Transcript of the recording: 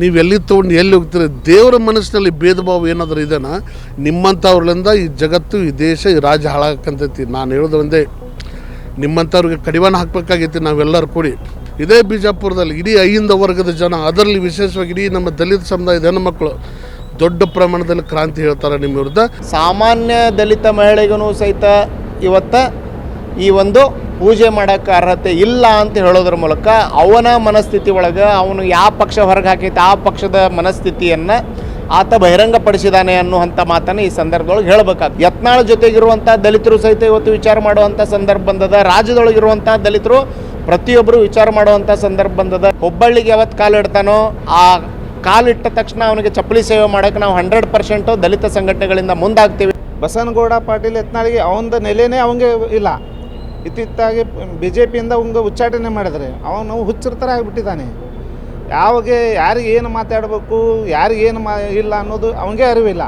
ನೀವು ಎಲ್ಲಿ ತೊಗೊಂಡು ಎಲ್ಲಿ ಹೋಗ್ತೀರಿ? ದೇವರ ಮನಸ್ಸಿನಲ್ಲಿ ಭೇದ ಭಾವ ಏನಾದರೂ ಇದೆನಾ? ನಿಮ್ಮಂಥವ್ರಿಂದ ಈ ಜಗತ್ತು, ಈ ದೇಶ, ಈ ರಾಜ್ಯ ಹಾಳಾಕಂತೈತಿ ನಾನು ಹೇಳೋದು ಒಂದೇ ನಿಮ್ಮಂಥವ್ರಿಗೆ ಕಡಿವಾಣ ಹಾಕಬೇಕಾಗೈತಿ ನಾವೆಲ್ಲರೂ ಕೂಡಿ. ಇದೇ ಬಿಜಾಪುರದಲ್ಲಿ ಇಡೀ ಐಂದ ವರ್ಗದ ಜನ, ಅದರಲ್ಲಿ ವಿಶೇಷವಾಗಿ ಇಡೀ ನಮ್ಮ ದಲಿತ ಸಮುದಾಯದ ಹೆಣ್ಣುಮಕ್ಕಳು ದೊಡ್ಡ ಪ್ರಮಾಣದಲ್ಲಿ ಕ್ರಾಂತಿ ಹೇಳ್ತಾರೆ ನಿಮ್ಮ ವಿರುದ್ಧ. ಸಾಮಾನ್ಯ ದಲಿತ ಮಹಿಳೆಗೂ ಸಹಿತ ಇವತ್ತು ಈ ಒಂದು ಪೂಜೆ ಮಾಡೋಕ್ಕೆ ಅರ್ಹತೆ ಇಲ್ಲ ಅಂತ ಹೇಳೋದ್ರ ಮೂಲಕ ಅವನ ಮನಸ್ಥಿತಿ ಒಳಗೆ ಅವನು ಯಾವ ಪಕ್ಷ ಹೊರಗೆ ಹಾಕೈತೆ ಆ ಪಕ್ಷದ ಮನಸ್ಥಿತಿಯನ್ನು ಆತ ಬಹಿರಂಗಪಡಿಸಿದಾನೆ ಅನ್ನುವಂಥ ಮಾತನ್ನು ಈ ಸಂದರ್ಭದೊಳಗೆ ಹೇಳಬೇಕಾಗ್ತದೆ. ಯತ್ನಾಳ ಜೊತೆಗಿರುವಂಥ ದಲಿತರು ಸಹಿತ ಇವತ್ತು ವಿಚಾರ ಮಾಡುವಂಥ ಸಂದರ್ಭ ಬಂದದ ರಾಜ್ಯದೊಳಗಿರುವಂಥ ದಲಿತರು ಪ್ರತಿಯೊಬ್ಬರು ವಿಚಾರ ಮಾಡುವಂಥ ಸಂದರ್ಭ ಬಂದದ. ಹುಬ್ಬಳ್ಳಿಗೆ ಯಾವತ್ತು ಕಾಲಿಡ್ತಾನೋ ಆ ಕಾಲಿಟ್ಟ ತಕ್ಷಣ ಅವನಿಗೆ ಚಪ್ಪಲಿ ಸೇವೆ ಮಾಡೋಕ್ಕೆ ನಾವು ಹಂಡ್ರೆಡ್ ಪರ್ಸೆಂಟು ದಲಿತ ಸಂಘಟನೆಗಳಿಂದ ಮುಂದಾಗ್ತೀವಿ. ಬಸನಗೌಡ ಪಾಟೀಲ್ ಯತ್ನಾಳಿಗೆ ಅವನ ನೆಲೆನೇ ಅವನಿಗೆ ಇಲ್ಲ. ಇತ್ತಿತ್ತಾಗಿ ಬಿ ಜೆ ಪಿಯಿಂದ ಹಂಗೆ ಉಚ್ಚಾಟನೆ ಮಾಡಿದ್ರೆ ಅವನು ಹುಚ್ಚರ ಥರ ಆಗಿಬಿಟ್ಟಿದ್ದಾನೆ. ಯಾವಾಗ ಯಾರಿಗೆ ಏನು ಮಾತಾಡಬೇಕು ಯಾರಿಗೇನು ಮಾ ಇಲ್ಲ ಅನ್ನೋದು ಅವನಿಗೆ ಅರಿವಿಲ್ಲ.